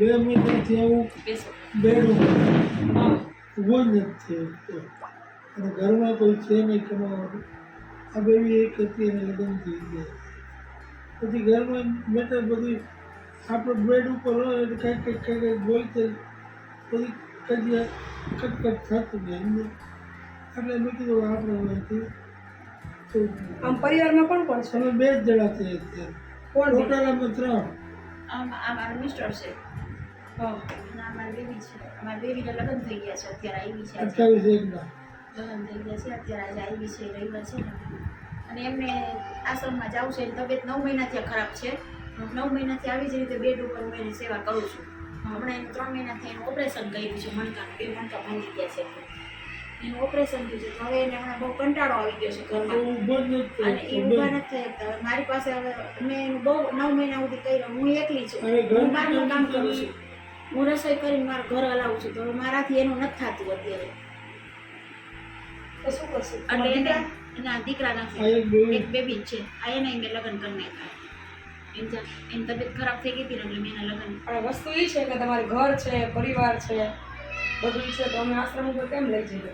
બે મહિનાથી આવું બેસો. બેડું હા. ઊભો જ નથી થયો. અને ઘરમાં કોઈ છે નહીં કમાવાનું આ બેબી એક હતી અને લગ્ન થઈ ગયા. પછી ઘરમાં મેટર બધી આપણે બેડ ઉપર હોય એટલે કંઈક કંઈક કંઈક કંઈક બોલતે પછી કદી કટકટ થતું ગયા એમને એટલે મેં કીધું આપણે તો આમ પરિવારમાં કોણ કોણ છે? અમે બે જ જણા છે અત્યારે. કોણ? ટોટલ અમે ત્રણ. આમ આ મારો મિસ્ટર છે. હા મારી બેબી છે. અમારી બેબીના લગ્ન થઈ ગયા છે. અત્યારે આવી છે. લગ્ન થઈ ગયા છે. અત્યારે આજે આવી છે. રવિવાર છે ને. અને એમને આશ્રમમાં જવું છે. તબિયત નવ મહિનાથી ખરાબ છે. નવ મહિનાથી આવી જ રીતે બેડ ઉપર હું એની સેવા કરું છું. હમણાં એનું ત્રણ મહિનાથી એનું ઓપરેશન કર્યું છે. મણકાનું બે મણકા ભાંગી ગયા છે. એનું ઓપરેશન થયું છે. તો હવે એને હમણાં બહુ કંટાળો આવી ગયો છે ઘરમાં. અને એ ઊભા નથી. થઈ મારી પાસે હવે મેં એનું બહુ નવ મહિના સુધી કર્યું. હું એકલી છું. હું બહારનું કામ કરું છું. હું રસોઈ કરીને મારું ઘર હલાવું છું તો મારાથી એનું નથી થતું અત્યારે. શું કરશે? એટલે એને એના દીકરા એક બેબી એક બેબી જ છે. આ એને મેં લગ્ન કરી નાખ્યા. એની એની તબિયત ખરાબ થઈ ગઈ હતી ને એટલે મેં એના લગ્ન પણ વસ્તુ એ છે કે તમારે ઘર છે પરિવાર છે બધું છે તો અમે આશ્રમ ઉપર કેમ લઈ જઈએ?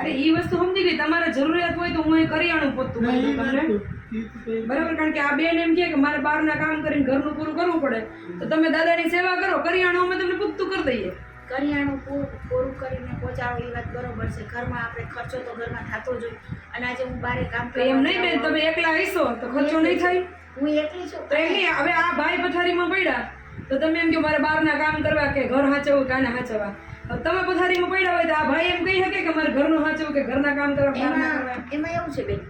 અરે એ વસ્તુ સમજી ગઈ. તમારે જરૂરિયાત હોય તો હું એ આણું પોતું. કરી તમને? બરાબર? કારણ કે આ બેન એમ કહે કે મારે બહારના કામ કરીને ઘરનું પૂરું કરવું પડે. તો તમે દાદાની સેવા કરો કરિયાણું અમે તમને પૂછતું કરી દઈએ. કરિયાણું પૂરું પૂરું કરીને પહોંચાડો એ વાત બરોબર છે. ઘરમાં આપણે ખર્ચો તો ઘરમાં થતો જ હોય. અને આજે હું બારે કામ એમ નહીં બેન તમે એકલા આવીશો તો ખર્ચો નહીં થાય? હું એકલી છું. તો એની હવે આ ભાઈ પથારીમાં પડ્યા. તો તમે એમ કે મારે બહારના કામ કરવા કે ઘર હાચવું કાને હાચવા તમે પથારીમાં પડ્યા હોય તો આ ભાઈ એમ કહી શકે કે મારે ઘરનું હાચવું કે ઘરના કામ કરવા? એમાં એવું છે બેન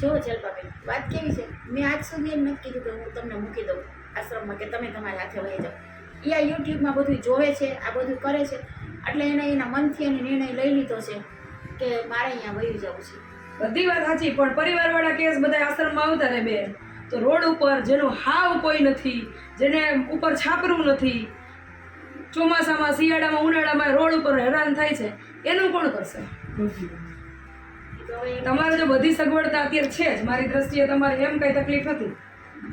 જો જલપાબેન વાત કેવી છે? મેં આજ સુધી એમ નથી કીધું કે હું તમને મૂકી દઉં આશ્રમમાં કે તમે તમારા હાથે વહી જાઓ. એ આ યુટ્યુબમાં બધું જોવે છે આ બધું કરે છે. એટલે એને એના મનથી એને નિર્ણય લઈ લીધો છે કે મારે અહીંયા વહી જવું છે. બધી વાત સાચી પણ પરિવારવાળા કેસ બધા આશ્રમમાં આવતા રહે બેન. તો રોડ ઉપર જેનું હાવ કોઈ નથી જેને ઉપર છાપરું નથી ચોમાસામાં શિયાળામાં ઉનાળામાં રોડ ઉપર હેરાન થાય છે એનું કોણ કરશે? તમારે જો બધી સગવડતા અત્યારે છે જ. મારી દ્રષ્ટિએ તમારે એમ કઈ તકલીફ નથી.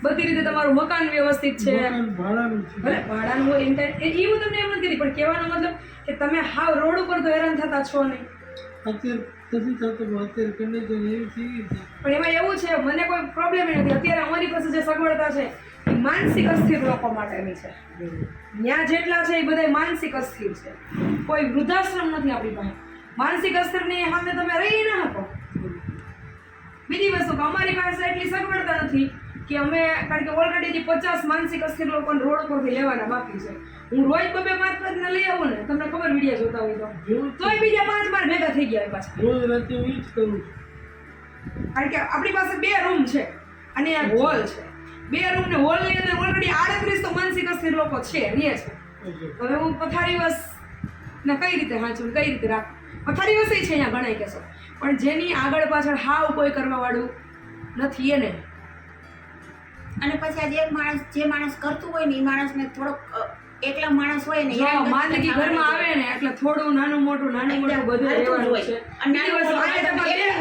બધી રીતે તમારું મકાન વ્યવસ્થિત છે. ભલે ભાડાનું હોય એમ કાંઈ એ હું તમને એમ નથી પણ કહેવાનો મતલબ કે તમે હાવ રોડ ઉપર તો હેરાન થતા છો નહીં. પણ એમાં એવું છે મને કોઈ પ્રોબ્લેમ નથી. અત્યારે અમારી પાસે જે સગવડતા છે એ માનસિક અસ્થિર લોકો માટેની છે. ત્યાં જેટલા છે એ બધા માનસિક અસ્થિર છે. કોઈ વૃદ્ધાશ્રમ નથી આપણી પાસે. માનસિક અસ્થિરની સામે તમે રહી ના શકો. બીજી વસ્તુ કે અમારી પાસે એટલી સગવડતા નથી કે અમે કારણ કે ઓલરેડી જે પચાસ માનસિક અસ્થિર લોકોને રોડ ઉપરથી લેવાના બાકી છે. હું રોજ બબે પાંચ પાંચ ને લઈ આવું ને તમને ખબર વીડિયો જોતા હોય તો. તોય બીજા પાંચ માર ભેગા થઈ ગયા પાછા. રોજ રાતે હું જ કરું કારણ કે આપણી પાસે બે રૂમ છે અને હોલ છે. બે રૂમ ને હોલની અંદર ઓલરેડી આડત્રીસ તો માનસિક અસ્થિર લોકો છે રહે છે. હવે હું પથારી વસ ને કઈ રીતે હાંચું કઈ રીતે રાખું? પથારી વસ છે અહીંયા ગણાય કેસો પણ જેની આગળ પાછળ હાવ કોઈ કરવા વાળું નથી એને. અને પછી આજે એક માણસ જે માણસ કરતું હોય ને એ માણસને થોડોક એકલા માણસ હોય ને માંદગી ઘરમાં આવે ને એટલે થોડું નાનું મોટું નાનું મોટું બધું રહેવાનું હોય. છે. અને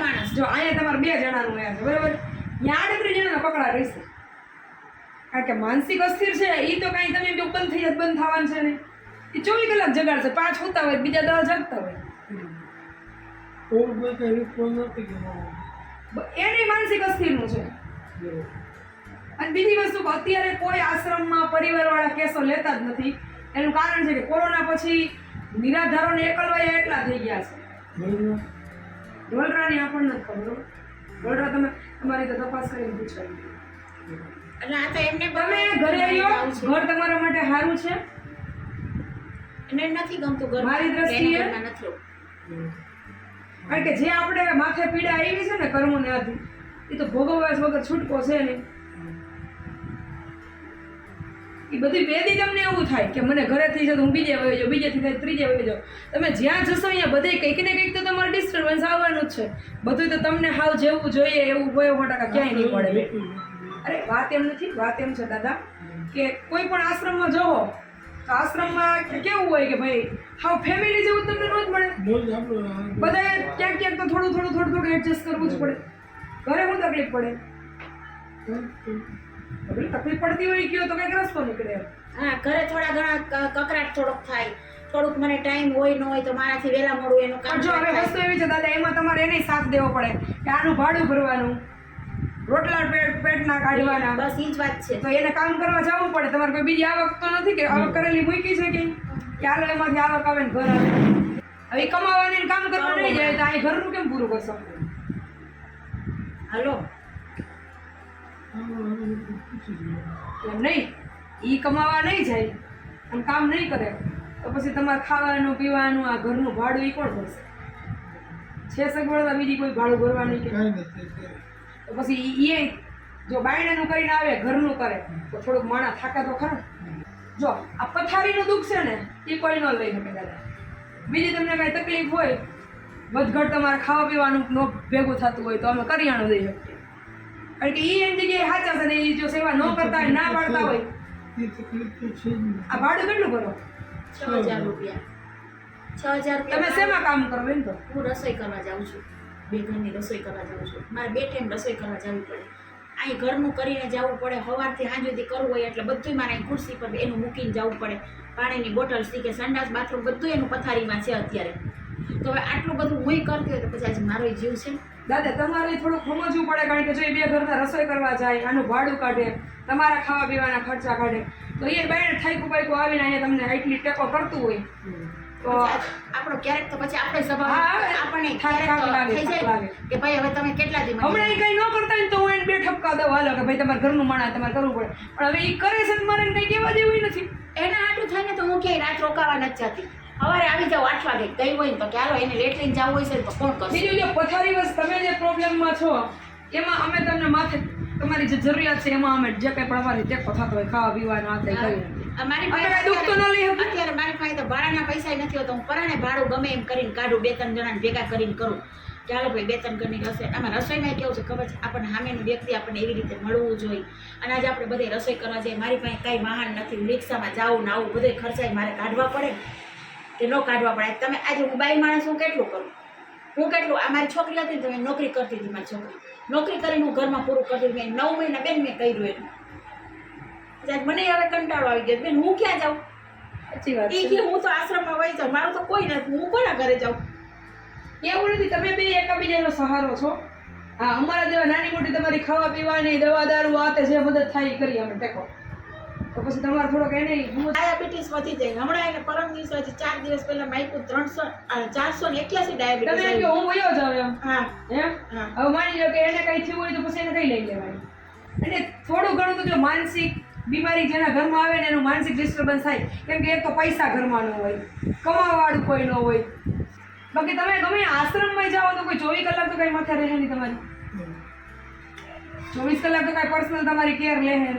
માણસ. જો અહીંયા તમારે બે જણાનું રહ્યા છે બરાબર? ત્યાં આડત્રીસ જણાના પકડા રહેશે. કારણ કે માનસિક અસ્થિર છે એ તો કાંઈ તમે બંધ થઈ જાય બંધ થવાનું છે ને. એ ચોવીસ કલાક જગાડશે પાંચ હોતા હોય બીજા દસ જગતા હોય. કોઈ કોઈ નથી કરવાનો. માનસિક અસ્થિરનું છે અને બીજી વસ્તુ કે અત્યારે કોઈ આશ્રમમાં પરિવારવાળા કેસો લેતા જ નથી એનું કારણ છે કે કોરોના પછી નિરાધારોને એકલવાયા એટલા થઈ ગયા છે. ઢોલરાની આપણને જ ખબર. ઢોલરા તમે તમારી તો તપાસ કરીને પૂછો એટલે આ તો એમને તમે ઘરે આવ્યો ઘર તમારા માટે સારું છે એને નથી ગમતું ઘર મારી દ્રષ્ટિએ? નથી. કારણ કે જે આપણે માથે પીડા આવી છે ને કર્મોને આધી એ તો ભોગવવા વગર છૂટકો છે નહીં. એ બધી વેદી તમને એવું થાય કે મને ઘરેથી છે તો હું બીજે વયો જાઉં બીજેથી થાય ત્રીજે વયો જાઉં. તમે જ્યાં જશો અહીંયા બધે કંઈક ને કંઈક તો તમારે ડિસ્ટર્બન્સ આવવાનું જ છે. બધું તો તમને હાવ જેવું જોઈએ એવું હોય ફટાકા ટકા ક્યાંય નહીં પડે. અરે વાત એમ નથી વાત એમ છે દાદા કે કોઈ પણ આશ્રમમાં જવો આશ્રમમાં કેવું હોય કે ભાઈ હાવ ફેમિલી જેવું તમને મળે? રોજ આપણું આ- બધાએ ક્યાંક ક્યાંક તો થોડું થોડું થોડું થોડું એડજસ્ટ કરવું જ પડે. ઘરે શું તકલીફ પડે? તકલીફ પડતી હોય કયો તો કંઈક રસ્તો નીકળે. હા ઘરે થોડા ઘણા કકરાટ થોડોક થાય. થોડુંક મને ટાઈમ હોય ન હોય તો મારાથી વહેલા મળું એનું કામ જો હવે વસ્તુ એવી છે દાદા એમાં તમારે એને સાથ દેવો પડે કે આનું ભાડું ભરવાનું. રોટલા પેટ પેટના કાઢવાના. બસ ઈ જ વાત છે. તો એને કામ કરવા જવું પડે. તમારે કોઈ બીજી આવક તો નથી કે આવક કરેલી મૂકી છે કે હાલો એમાંથી આવક આવે ને ઘર આવે. હવે કમાવાની કામ કરવા નહીં જાય તો અહીં ઘરનું કેમ પૂરું કરશો? હાલો. એમ નહીં. ઈ કમાવા નહીં જાય અને કામ નહીં કરે. તો પછી તમારે ખાવાનું પીવાનું આ ઘરનું ભાડું ઈ કોણ ભરશે? છે સગવડતા બીજી કોઈ ભાડું ભરવાની કે? કાંઈ નથી. અત્યારે. તો પછી એ જો બાયણાનું કરીને આવે ઘરનું કરે તો થોડુંક માણા થાકે તો ખરો. જો આ પથારીનું દુઃખ છે ને એ કોઈ ન લઈ શકે દાદા. બીજી તમને કાંઈ તકલીફ હોય વધઘટ તમારે ખાવા પીવાનું નો ભેગું થતું હોય તો અમે કરિયાણું દઈ શકીએ. કારણ કે એ એની જગ્યાએ સાચા છે ને એ જો સેવા ન કરતા હોય ના પાડતા હોય. આ ભાડું કેટલું ભરો? છ હજાર રૂપિયા. છ હજાર તમે શેમાં કામ કરો બેન તો? હું રસોઈ કરવા જાઉં છું. બે ઘરની રસોઈ કરવા જાઉં છું. મારે બે ટાઈમ રસોઈ કરવા જવું પડે. અહીં ઘરનું કરીને જવું પડે સવારથી સાંજ સુધી કરવું હોય એટલે બધું મારે અહીં ખુરશી પર એનું મૂકીને જવું પડે. પાણીની બોટલ કે સંડાસ બાથરૂમ બધું એનું પથારીમાં છે અત્યારે. તો હવે આટલું બધું હું કરતી હોય તો પછી આજે મારો જીવ છે. દાદા તમારે થોડુંક સમજવું પડે કારણ કે જો એ બે ઘરના રસોઈ કરવા જાય આનું ભાડું કાઢે તમારા ખાવા પીવાના ખર્ચા કાઢે તો એ બાયણે થાયકું બાયકું આવીને અહીંયા તમને આટલી ટેકો કરતું હોય. તો આપણો ક્યારેક તો પછી આપણે સ્વભાવ આપણને થઈ જાય કે ભાઈ હવે તમે કેટલા દિવસ હમણાં એ કંઈ ન કરતા ને તો હું એને બે ઠપકા દઉં. હાલો કે ભાઈ તમારે ઘરનું માણા તમારે કરવું પડે. પણ હવે એ કરે છે મારે કઈ કહેવા જેવું નથી. એના આટલું થાય ને તો હું ક્યાંય રાત રોકાવા નથી જતી. સવારે આવી જાવ આઠ વાગે ગઈ હોય ને તો કે હાલો એને લેટ લઈને જવું હોય છે તો કોણ કરશે બીજું જે પથારી વસ તમે જે પ્રોબ્લેમમાં છો એમાં અમે તમને માથે તમારી જે જરૂરિયાત છે એમાં અમે જે કંઈ પણ અમારી ટેકો થતો હોય ખાવા પીવાના આ આ મારી અત્યારે મારી પાસે તો ભાડાના પૈસા નથી હોતો. હું પરાણે ભાડું ગમે એમ કરીને કાઢું બે ત્રણ જણાને ભેગા કરીને કરું. ચાલો ભાઈ બે ત્રણ ઘરની રસોઈ. આમાં રસોઈમાં કેવું છે ખબર છે? આપણને સામેનું વ્યક્તિ આપણને એવી રીતે મળવું જોઈએ. અને આજે આપણે બધે રસોઈ કરવા જઈએ. મારી પાસે કાંઈ વાહન નથી. રિક્ષામાં જાઉં ને આવું બધે ખર્ચાય મારે કાઢવા પડે કે ન કાઢવા પડે. તમે આજે હું બાઈ માણસ હું કેટલું કરું? હું કેટલું? આ મારી છોકરી હતી તમે નોકરી કરતી હતી મારી છોકરી. નોકરી કરીને હું ઘરમાં પૂરું કરતી મેં નવ મહિના બેન મેં કર્યું એનું. ત્યારે મને હવે કંટાળો આવી ગયો બેન હું ક્યાં જાઉં? સાચી વાત એ કે હું તો આશ્રમમાં વહી જાઉં મારું તો કોઈ નથી હું કોના ઘરે જાઉં? એવું નથી તમે બે એકબીજાનો સહારો છો. હા અમારા જેવા નાની મોટી તમારી ખાવા પીવાની દવા દારૂ આ તે જે મદદ થાય એ કરી અમે ટેકો. તો પછી તમારે થોડોક એને હું ડાયાબિટીસ વધી જાય. હમણાં એને પરમ દિવસે હજી ચાર દિવસ પહેલા માઇકું ત્રણસો ચારસો ને એક્યાસી તમે કે હું વયો જાઉં એમ? હા. એમ? હા. હવે માની લો કે એને કંઈ થયું હોય તો પછી એને કઈ લઈ લેવાની એટલે થોડું ઘણું તો જો માનસિક બીમારી જેના ઘરમાં આવે ને એનું માનસિક ડિસ્ટર્બન્સ થાય. કેમ કે એક તો પૈસા ઘરમાં ન હોય કમાવાવાળું કોઈ ન હોય. બાકી તમે ગમે આશ્રમમાં જાઓ તો કોઈ ચોવીસ કલાક તો કાંઈ માથે રહે નહીં તમારી. ચોવીસ કલાક તો કાંઈ પર્સનલ તમારી કેર લે નહીં.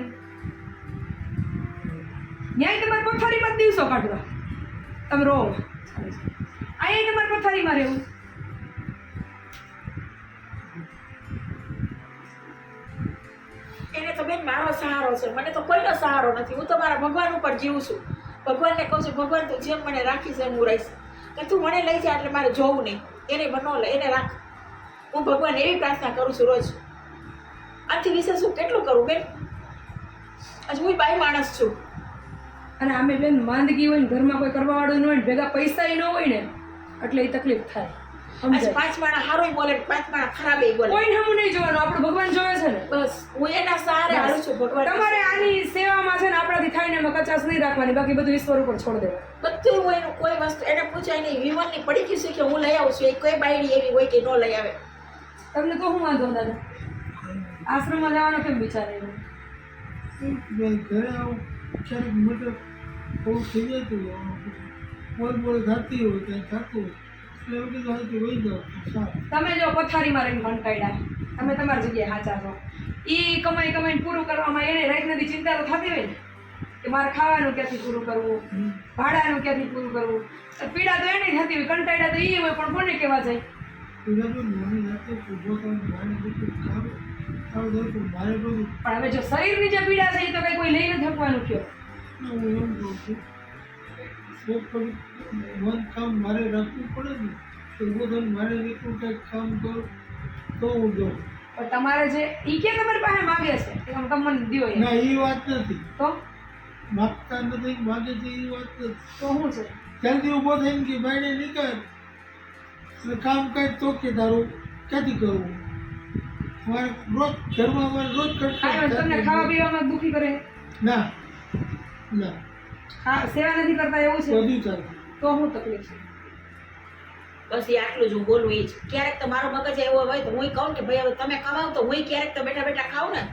ન્યાય તમારે પથારીમાં દિવસો કાઢવા. તમે રહો. અહીંયા તમારે પથારીમાં રહેવું. એને તો બેન, મારો સહારો છે. મને તો કોઈનો સહારો નથી. હું તો મારા ભગવાન ઉપર જીવું છું. ભગવાનને કહું છું, ભગવાન, તું જેમ મને રાખીશ એમ હું રહીશ. કે તું મને લઈ જા એટલે મારે જોવું નહીં. એને બનો લે, એને રાખ. હું ભગવાન એવી પ્રાર્થના કરું છું રોજ. આથી વિશે શું કેટલું કરું, બેન? હજુ હું બાઈ માણસ છું. અને આમે બેન માંદગી હોય ને ઘરમાં કોઈ કરવાવાળું ન હોય ભેગા પૈસા ન હોય ને, એટલે એ તકલીફ થાય. આજ પાંચ માણા હારોય બોલે પાંચ માણા ખરાબે બોલે. કોઈ હમું નહીં જોવાનું આપણું ભગવાન જોવે છે ને. બસ હું એના હારું છું ભગવાન તમારે આની સેવામાં છે ને આપણાથી થાય ને કચાશ નહીં રાખવાની બાકી બધું ઈશ્વર ઉપર છોડી દેવાનું. બધું હોય એનું કોઈ વસ્તુ એને પૂછાય નહીં. વિમલની પડી ગયું છે કે હું લઈ આવું છું એ કોઈ બાયડી એવી હોય કે ન લઈ આવે. તમને તો હું વાંધો દાદા આશ્રમમાં જવાનો કેમ વિચાર આવ્યો ઘરે આવું ક્યારેક મતલબ બહુ થઈ જતું બોલ બોલ થતી હોય કંઈ થતું હોય. તમે જો પથારીમાં રહીને કંટાળ્યા તમે તમારી જગ્યાએ સાચા છો એ કમાઈ કમાઈને પૂરું કરવામાં એને રાત નથી ચિંતા તો થતી હોય ને, કે મારે ખાવાનું ક્યાંથી પૂરું કરવું, ભાડાનું ક્યાંથી પૂરું કરવું? પીડા તો એને થતી હોય, કંટાળ્યા તો એ હોય, પણ કોને કહેવા જાય? પણ હવે જો શરીરની જે પીડા છે એ તો કઈ કોઈ લઈ નથી શકવાનું કયો? મન કામ મારે રાખવું પડે ને તો થઈને મારે જેટલું કંઈક કામ કરું તો હું જાઉં. પણ તમારે જે ઈ કે તમારી પાસે માગે છે? કે તમે મને દ્યો એમ. ના એ વાત નથી. તો? માગતા નથી માગે છે એ વાત નથી. તો શું છે? જલ્દી ઊભો થઈને કે ભાઈને નીકળ. કામ કાંઈ તો કે તારું ક્યાંથી કરવું? અમારે રોજ ઘરમાં અમારે રોજ કરતા તમને ખાવા પીવામાં દુખી કરે? ના ના. ખા સેવા નથી કરતા એવું છે? બધું ચાલે. તો હું તકલીફ છે? બસ એ આટલું જ હું બોલું એ જ. ક્યારેક તો મારો મગજ એવો હોય તો હું કહું કે ભાઈ હવે તમે કમાવ તો હું ક્યારેક તો બેઠા બેઠા ખાઉં ને.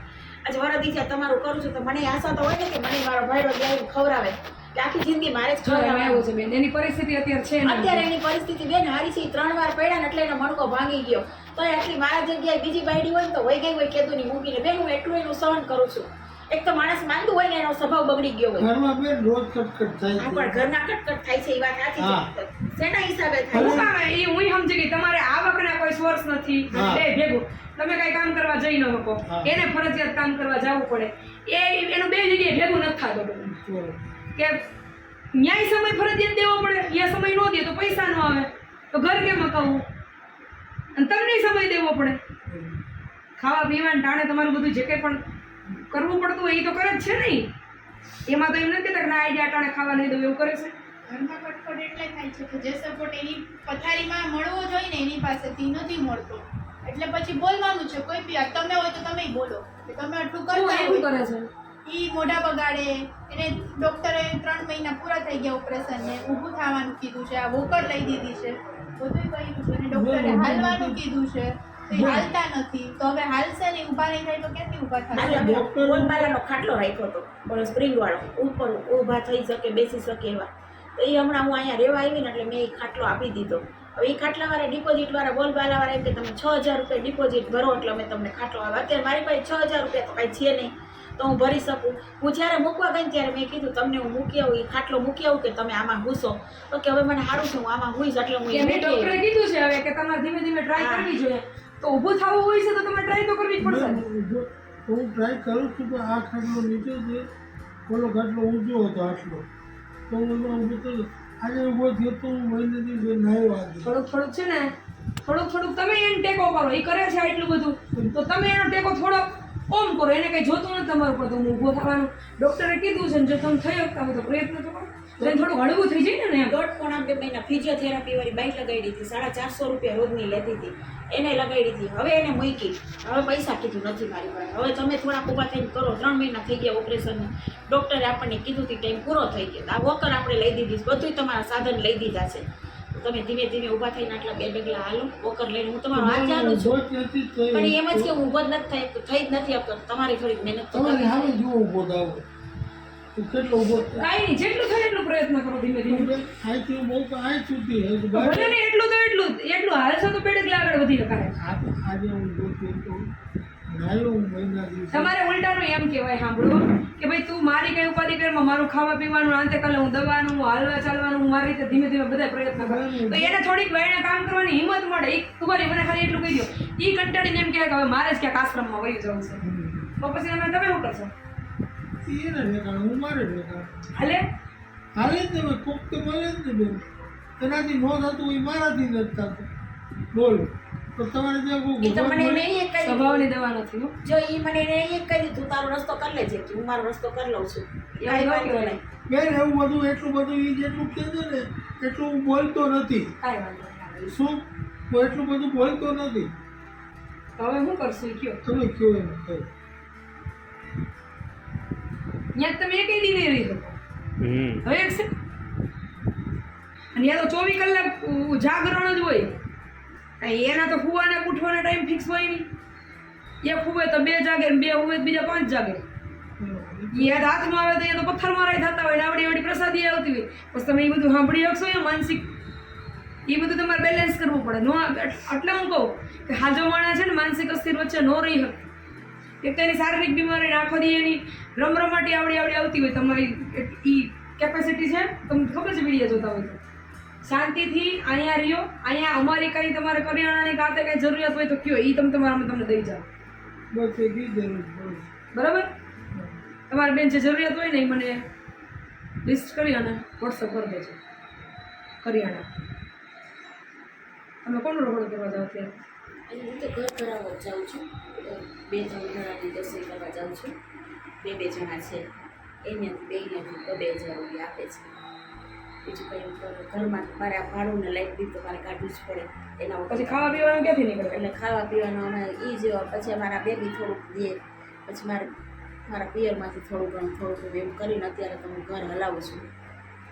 આજે વરદી છે તમારું કરું છું તો મને આશા તો હોય ને કે મને મારો ભાઈડો જાય ખવડાવે. કે આખી જિંદગી મારે જ એમાં એવું છે બેન. એની પરિસ્થિતિ અત્યારે છે અત્યારે એની પરિસ્થિતિ બેન હારી છે. ત્રણ વાર પડ્યા ને એટલે એનો મણકો ભાંગી ગયો. તો આટલી મારા જગ્યાએ બીજી બાયડી હોય ને તો હોય ગઈ હોય કેદુની મૂકીને. બેન હું એટલું એનું સહન કરું છું. એક તો માણસ માંદું હોય ને એનો સ્વભાવ બગડી ગયો હોય. ઘરમાં બેન રોજ કટકટ થાય છે. પણ ઘરના કટકટ થાય છે એ વાત સાચી છે. શેના હિસાબે થાય? એ હું સમજી ગઈ તમારે આવકના કોઈ સોર્સ નથી. બે ભેગું. તમે કઈ કામ કરવા જઈ ન શકો. એને ફરજિયાત કામ કરવા જવું પડે. એ એનું બે જગ્યાએ ભેગું નથી થતું. કે ન્યાય સમય ફરજિયાત દેવો પડે. એ સમય ન દે તો પૈસા ન આવે. તો ઘર કેમ અકાવવું અને તમને સમય દેવો પડે. ખાવા પીવાનું ટાણે તમારું બધું જે કંઈ પણ કરવું પડતું હોય એ તો કરે જ છે નહીં એમાં તો એમ નથી કહેતા કે ના આઈડિયા ટાણે ખાવા નહીં દઉં એવું કરે છે. ઘરમાં કટકટ એટલે થાય છે કે જે સપોર્ટ એની પથારીમાં મળવો જોઈએ ને એની પાસેથી નથી મળતો. એટલે પછી બોલવાનું છે કોઈ બી તમે હોય તો તમે બોલો. કે તમે આટલું શું એવું કરે છે. ઈ મોઢા બગાડે એને ડોક્ટરે ત્રણ મહિના પૂરા થઈ ગયા ઓપરેશનને ઊભું થવાનું કીધું છે આ વોકર લઈ દીધી છે. બધું કર્યું છે. અને ડોક્ટરે હાલવાનું કીધું છે. તો હાલતા નથી. તો હવે હાલશે ને ઊભા નહીં થાય તો ક્યાંથી ઊભા થશે અમે ખાટલો રાખ્યો હતો બોલો સ્પ્રિંગ વાળો ઉપર ઊભા થઈ શકે બેસી શકે એવા. તો એ હમણાં હું અહીંયા રહેવા આવી ને એટલે મેં એ ખાટલો આપી દીધો. હવે એ ખાટલા વાળા ડિપોઝિટ વાળા બોલબાલા વાળા એમ કે તમે છ હજાર રૂપિયા ડિપોઝિટ ભરો એટલે અમે તમને ખાટલો આવે અત્યારે મારી પાસે છ હજાર રૂપિયા તો કાંઈ છે નહીં તો હું ભરી શકું. હું જ્યારે મૂકવા ગઈ ત્યારે મેં કીધું તમને હું મૂકી આવું એ ખાટલો મૂકી આવું કે તમે આમાં ઘૂસો. તો કે હવે મને સારું છે હું આમાં હુઈશ એટલે હું. કીધું છે હવે કે તમારે ધીમે ધીમે ટ્રાય કરવી જોઈએ. તો ઊભું થવું હોય છે તો તમે ટ્રાય તો કરવી જ પડશે. હું ટ્રાય કરું છું કે આ ખાટલો નીચે છે ઓલો ખાટલો ઊંચો હતો આટલો. તો હું એમાં ઊભો થયો આજે ઊભો થયો તો હું મહિને દિવસે નાયો આજે થોડુંક થોડુંક છે ને થોડુંક થોડુંક તમે એને ટેકો કરો એ કરે છે આટલું બધું. તો તમે એનો ટેકો થોડોક ઓમ કરો એને કંઈ જોતું નથી તમારું પર તો હું ઊભો થવાનું. ડૉક્ટરે કીધું છે ને જો તમે થઈ શકતા હોય તો પ્રયત્ન તો કરો. થોડું હળવું થઈ જાય ને દોઢ પોણા બે મહિના ફિઝિયોથેરાપી વાળી બાઇક લગાડી હતી સાડા ચારસો રૂપિયા રોજની લેતી હતી. એને લગાડી હતી હવે એને મૂકી. હવે પૈસા કીધું નથી મારી પાસે. હવે તમે થોડાક ઊભા થઈને કરો. ત્રણ મહિના થઈ ગયા ઓપરેશન ડૉક્ટરે આપણને કીધું હતું ટાઈમ પૂરો થઈ ગયો. આ વોકર આપણે લઈ દીધી. બધું તમારા સાધન લઈ દીધા છે. તમે ધીમે ધીમે ઊભા થઈને આટલા બે ડગલા હાલો. વોકર લઈને હું તમારો હાથ ચાલુ છું. પણ એમ જ કે હું ઊભો જ નથી થઈ થઈ જ નથી આપતો તમારી થોડીક મહેનત તો તમારે કરવી જુઓ ઊભો થાવ કેટલો કાંઈ નહીં જેટલું થાય એટલું પ્રયત્ન કરો ધીમે ધીમે. આય ભલે ને એટલું તો એટલું. એટલું હાલશો તો ડગલા આગળ વધી શકાય. આજે હું તો તમારે ઉલટાનું એમ કહેવાય સાંભળો. કે ભાઈ તું મારી કઈ ઉપાધિ કરમાં મારું ખાવા પીવાનું અંતે કાલે હું દવાનું હું હાલવા ચાલવાનું હું મારી રીતે ધીમે ધીમે બધા પ્રયત્ન કરું. તો એને થોડીક વાયણે કામ કરવાની હિંમત મળે. એ તમારી મને ખાલી એટલું કહી દો એ કંટાળીને એમ કહે કે હવે મારે જ ક્યાંક આશ્રમમાં વહી જવું છે. તો પછી તમે તમે શું કરશો? એને ઠેકાણે હું મારે ઠેકાણે હાલે? હાલે જ ને કોક તો મળે જ ને બેન. એનાથી ન થતું હોય મારાથી નથી થતું. બોલો. તો તમારે દીધું. સ્વભાવની દવા નથી હો. જો એ મને એને એ કહી દીધું તારો રસ્તો કરી લેજે કે હું મારો રસ્તો કરી લઉં છું. એવું કાંઈ ન વાંધો. નહીં. બેન એવું બધું એટલું બધું એ જેટલું કહે છે ને એટલું હું બોલતો નથી. કાંઈ વાંધો નહીં શું? હું એટલું બધું બોલતો નથી. હવે શું કરશું? કયો. તમે કયો એમ કહો. ત્યાં તમે એક દી નહીં રહી શકો હવે એક છે અને યા તો ચોવીસ કલાક જાગરણ જ હોય. એના તો ફુવાના ઉઠવાના ટાઈમ ફિક્સ હોય નહીં. એક ફૂવે તો બે જાગે બે ફૂવે બીજા પાંચ જાગે. યાદ હાથમાં આવે તો એ તો પથ્થર મારાય થતા હોય ને આવડી આવડી પ્રસાદી આવતી હોય. પછી તમે એ બધું સાંભળી શકશો એ માનસિક. એ બધું તમારે બેલેન્સ કરવું પડે. નો એટલે હું કહું કે હાજો માણસ છે ને માનસિક અસ્થિર વચ્ચે નો રહી શકે. એક તો એની શારીરિક બીમારી આખો દી એની રમરમાટી આવડી આવડી આવતી હોય તમારી એ કેપેસિટી છે. તમને ખબર છે વીડિયો જોતા હોય તો? શાંતિથી અહીંયા રહ્યો. અહીંયા અમારી કંઈ તમારે કરિયાણાની કાતે કંઈ જરૂરિયાત હોય તો કયો એ તમે તમારા અમે તમને દઈ જાઓ. બસ એ જરૂર બરાબર? તમારે બેન જે જરૂરિયાત હોય ને એ મને લિસ્ટ કરી અને વોટ્સઅપ કરી દેજો કરિયાણા. તમે કોનું રોકડું કરવા જાઓ અત્યારે? એટલે હું તો ઘર કરાવવા જાઉં છું. બે ત્રણ જણાની રસોઈ કરવા જાઉં છું. બે બે જણા છે. એને બેને બે બબે હજાર રૂપિયા આપે છે. બીજું કંઈ ઘરમાં મારે આ ભાડું ને લાઈટ બિલ તો મારે કાઢવું જ પડે. એના પછી ખાવા પીવાનું ક્યાંથી નીકળે? એટલે ખાવા પીવાનું અમે એ જ પછી અમારા બેબી થોડુંક દે. પછી મારે મારા પિયરમાંથી થોડું ઘણું થોડું ઘણું એમ કરીને અત્યારે તો હું ઘર હલાવું છું.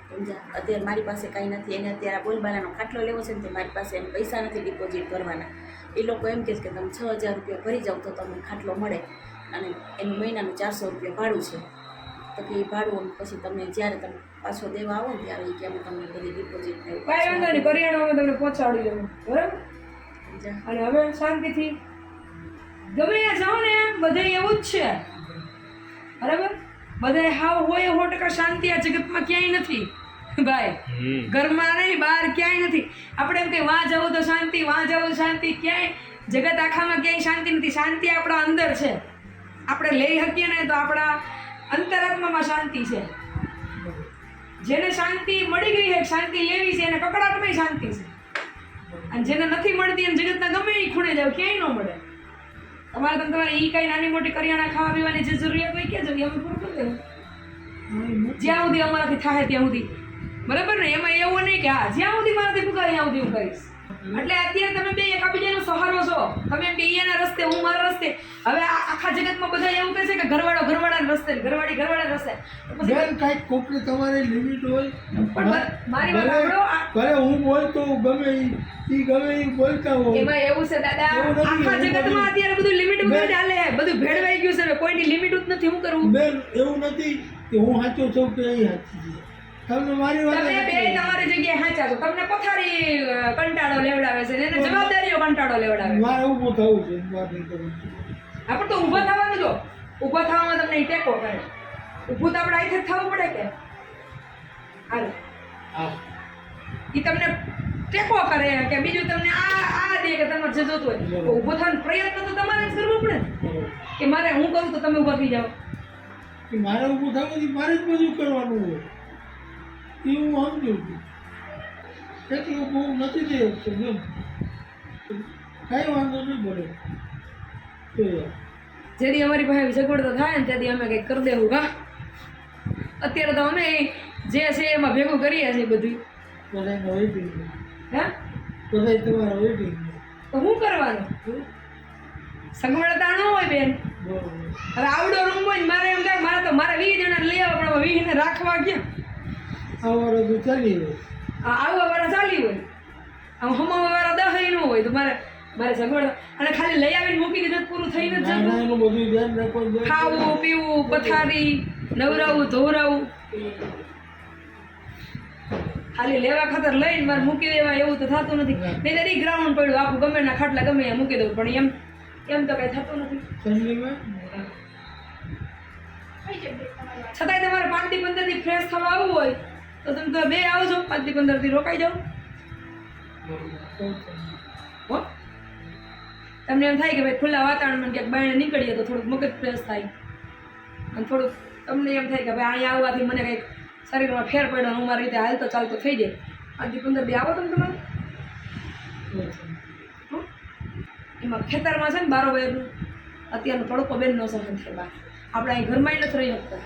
સમજા અત્યારે મારી પાસે કાંઈ નથી. એને અત્યારે બોલબાલાનો ખાટલો લેવો છે ને તો મારી પાસે એમ પૈસા નથી ડિપોઝિટ કરવાના. એ લોકો એમ કહે છે કે તમે છ હજાર રૂપિયા ભરી જાઓ તો તમને ખાટલો મળે. અને એનું મહિનાનું ચારસો રૂપિયા ભાડું છે. તો કે એ ભાડું પછી તમને જ્યારે તમે પાછો દેવા આવો ને ત્યારે એ કે અમે તમને બધી ડિપોઝિટ કાંઈ વાંધો નહીં કરિયાણું અમે તમને પહોંચાડી દઉં બરાબર? અને હવે શાંતિથી. ગમે ત્યાં જાઓ ને બધે એવું જ છે. બરાબર? બધા હાવ હોય સો ટકા શાંતિ આ જગતમાં ક્યાંય નથી. ભાઈ ઘરમાં નહીં બહાર ક્યાંય નથી. આપણે એમ કે વાં જવું તો શાંતિ વાં જવું તો શાંતિ. ક્યાંય જગત આખામાં ક્યાંય શાંતિ નથી. શાંતિ આપણા અંદર છે. આપણે લઈ શકીએ ને તો આપણા અંતરાત્મામાં શાંતિ છે. જેને શાંતિ મળી ગઈ છે શાંતિ લેવી છે એને કકડાટમાં શાંતિ છે. અને જેને નથી મળતી એને જગતના ગમે એ ખૂણે જાવ ક્યાંય ન મળે. તમારે તમે તમારે એ કાંઈ નાની મોટી કરિયાણા ખાવા પીવાની જે જરૂરિયાત હોય ક્યાં જવી? અમે પૂરું કરી દેવું જ્યાં સુધી અમારાથી થાય ત્યાં સુધી. બરાબર ને? એમાં એવું નહીં કે હા જ્યાં સુધી મારાથી પુકારે ત્યાં સુધી હું કરીશ. એટલે અત્યારે તમે બે એકબીજાનો સહારો છો. તમે એમ કે એના રસ્તે હું મારા રસ્તે. હવે આ આખા જગતમાં બધા એવું કહે છે કે ઘરવાળો ઘરવાળાના રસ્તે ઘરવાળી ઘરવાળાના રસ્તે. બેન કાંઈક કોકની તમારી લિમિટ હોય. પણ મારી વાત સાંભળો, ભલે હું બોલતો ગમે ઈ ઈ ગમે ઈ બોલતા હોય. એમાં એવું છે દાદા આખા જગતમાં અત્યારે બધું લિમિટ વગર ચાલે બધું ભેળવાઈ ગયું છે હવે કોઈની લિમિટ જ નથી હું કરવું બેન એવું નથી કે હું સાચો છું કે અહીં સાચી છે. તમને મારી વાત તમે બે તમારી જગ્યાએ હાચા છો. તમને પથારી કંટાળો લેવડાવે છે એને જવાબદારીઓ કંટાળો લેવડાવે. મારે ઊભું થવું છે વાત નહીં તો ઊભા થવાનું જો. ઊભા થવામાં તમને ટેકો કરે. ઊભું તો આપણે અહીંથી થવું પડે કે? હાલો. એ તમને ટેકો કરે કે બીજું તમને આ આ દે કે તમારે જતો હોય. ઊભો થવાનો પ્રયત્ન તો તમારે જ કરવો પડે કે મારે હું કરું તો તમે ઊભા થઈ જાઓ. મારે ઊભું થવું મારે જ બધું કરવાનું હોય. એ હું સમજુ છું. એટલું બહુ નથી થઈ શકતું એમ. કાંઈ વાંધો નહીં પડે. જેથી અમારી પાસે સગવડતા થાય ને તેથી અમે કંઈક કરી દેવું કા અત્યારે તો અમે જે છે એમાં ભેગું કરીએ છીએ બધું હે? તો શું કરવાનું? સગવડતા ન હોય બેન. હવે આવડો રૂમ હોય ને મારે એમ થાય મારે તો મારે વીસ જણા લઈ આવવા પણ વીસ ને રાખવા ક્યાં? વાળો ચાલી હોય. આ આવવા વાળા ચાલી હોય. આમ હમાવા વાળા દહાઈ ન હોય તો મારે મારે સગવડ અને ખાલી લઈ આવીને મૂકી દીધું પૂરું થઈ જ જતું. બધું ધ્યાન રાખવાનું ખાવું પીવું પથારી નવરાવું ધોરાવું. ખાલી લેવા ખાતર લઈને મારે મૂકી દેવા એવું તો થતું નથી. નહીં તો ગ્રાઉન્ડ પડ્યું આખું ગમે ના ખાટલા ગમે એ મૂકી દઉં પણ એમ એમ તો કઈ થતું નથી. છતાંય તમારે પાંચથી પંદર પંદરથી ફ્રેશ થવા આવવું હોય. તો તમે તો બે આવજો પાંચથી પંદરથી રોકાઈ જાઓ. હો? તમને એમ થાય કે ભાઈ ખુલ્લા વાતાવરણમાં ક્યાંક બહાર નીકળીએ તો થોડુંક મગજ ફ્રેશ થાય. અને થોડુંક તમને એમ થાય કે ભાઈ અહીંયા આવવાથી મને કંઈક શરીરમાં ફેર પડ્યો હું મારી રીતે હાલતો ચાલતો થઈ જાય. પાંચથી પંદર બી આવો તમે તમારે? એમાં ખેતરમાં છે ને બારોબારનું અત્યારનો તડકો બેનનો સહન થાય બહાર. આપણે અહીં ઘરમાં નથી રહી શકતા.